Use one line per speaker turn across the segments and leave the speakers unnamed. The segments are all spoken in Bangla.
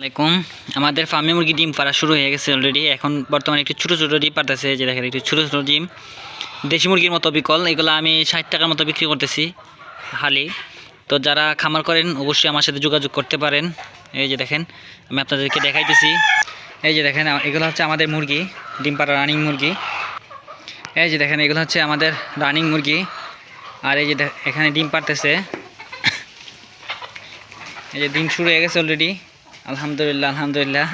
আলাইকুম। আমাদের ফার্মে মুরগি ডিম পাড়া শুরু হয়ে গেছে অলরেডি এখন বর্তমানে একটু ছোটো ছোটো ডিম পারতেছে যে দেখেন, একটু ছোটো ছোটো ডিম। দেশি মুরগির মতো বিকল, এগুলো আমি ষাট টাকার মতো বিক্রি করতেছি হালি। তো যারা খামার করেন, অবশ্যই আমার সাথে যোগাযোগ করতে পারেন। এই যে দেখেন, আমি আপনাদেরকে দেখাইতেছি। এই যে দেখেন এগুলো হচ্ছে আমাদের মুরগি, ডিম পাড়া রানিং মুরগি। এই যে দেখেন, এগুলো হচ্ছে আমাদের রানিং মুরগি। আর এই যে এখানে ডিম পারতেছে এই যে ডিম শুরু হয়ে গেছে অলরেডি আলহামদুলিল্লাহ আলহামদুলিল্লাহ।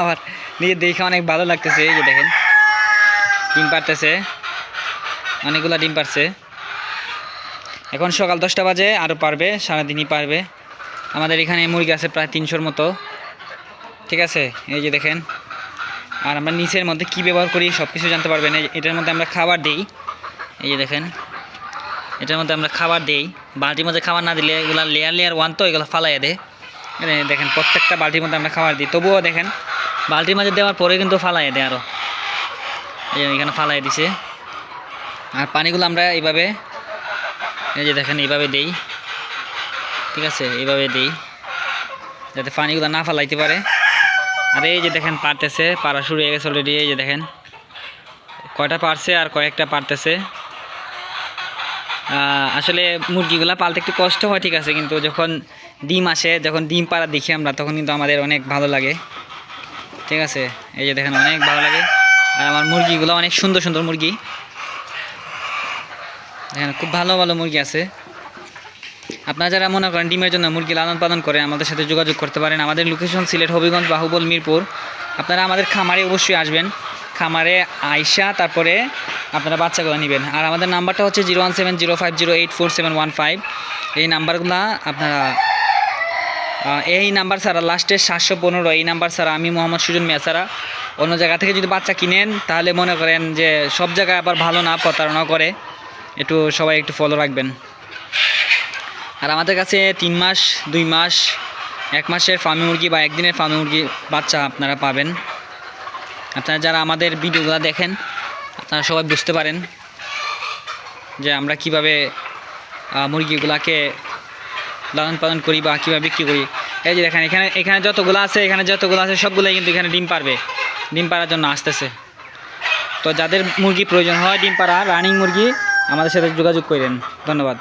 আবার নিজে দেখে অনেক ভালো লাগতেছে, এই যে দেখেন। ডিম পারতেছে অনেকগুলা ডিম পারছে এখন সকাল দশটা বাজে আরও পারবে, সারাদিনই পারবে। আমাদের এখানে মুরগি আছে প্রায় তিনশোর মতো। ঠিক আছে? এই যে দেখেন। আর আমরা নিচের মধ্যে কি ব্যবহার করি সব কিছু জানতে পারবেন। এটার মধ্যে আমরা খাবার দিই। এই যে দেখেন। এটার মধ্যে আমরা খাবার দিই। বালতির মধ্যে খাবার না দিলে এগুলো লেয়ার লেয়ার ওয়ান তো, এগুলো ফালাই দেয়। দেখেন, প্রত্যেকটা বালতির মধ্যে আমরা খাবার দিই। তবুও দেখেন, বালতির মাঝে দেওয়ার পরে কিন্তু ফালাই দেয় আরও এখানে ফালাই দিছে। আর পানিগুলো আমরা এইভাবে, এই যে দেখেন, এইভাবে দেই। ঠিক আছে, এইভাবে দেই, যাতে পানিগুলো না ফালাইতে পারে। আর এই যে দেখেন পারতেছে পাড়া শুরু হয়ে গেছে অলরেডি এই যে দেখেন। কয়টা পারছে আর কয়েকটা পারতেছে আসলে মুরগিগুলা পালতে একটু কষ্ট হয়, ঠিক আছে, কিন্তু যখন ডিম আসে, যখন ডিম পাড়া দেখি আমরা, তখন কিন্তু আমাদের অনেক ভালো লাগে। ঠিক আছে? এই যে দেখেন, অনেক ভালো লাগে। আর আমার মুরগিগুলো অনেক সুন্দর সুন্দর মুরগি। দেখেন, খুব ভালো ভালো মুরগি আছে। আপনারা যারা মনে করেন ডিমের জন্য মুরগি লালন পালন করে আমাদের সাথে যোগাযোগ করতে পারেন। আমাদের লোকেশন সিলেট হবিগঞ্জ, বাহুবল, মিরপুর। আপনারা আমাদের খামারে অবশ্যই আসবেন। খামারে আইসা তারপরে আপনারা বাচ্চাগুলো নেবেন। আর আমাদের নাম্বারটা হচ্ছে zero one seven zero five zero eight four seven one five. এই নাম্বারগুলো আপনারা এই নাম্বার ছাড়া লাস্টের সাতশো পনেরো, এই নাম্বার ছাড়া আমি মোহাম্মদ সুজন মিয়া ছাড়া অন্য জায়গা থেকে যদি বাচ্চা কিনেন, তাহলে মনে করেন যে সব জায়গায় আবার ভালো না প্রতারণা করে। একটু সবাই একটু ফলো রাখবেন। আর আমাদের কাছে তিন মাস, দুই মাস, এক মাসের ফার্মি মুরগি বা একদিনের ফার্মি মুরগি বাচ্চা আপনারা পাবেন। আপনারা যারা আমাদের ভিডিওগুলো দেখেন, আপনারা সবাই বুঝতে পারেন যে আমরা কীভাবে মুরগিগুলাকে লালন পালন করি বা কীভাবে বিক্রি করি। এই যে দেখেন, এখানে এখানে যতগুলো আছে, এখানে যতগুলো আছে, সবগুলোই কিন্তু এখানে ডিম পারবে। ডিম পাড়ার জন্য আসতেছে। তো যাদের মুরগি প্রয়োজন হয়, ডিম পাড়া, রানিং মুরগি, আমাদের সাথে যোগাযোগ করেন। ধন্যবাদ।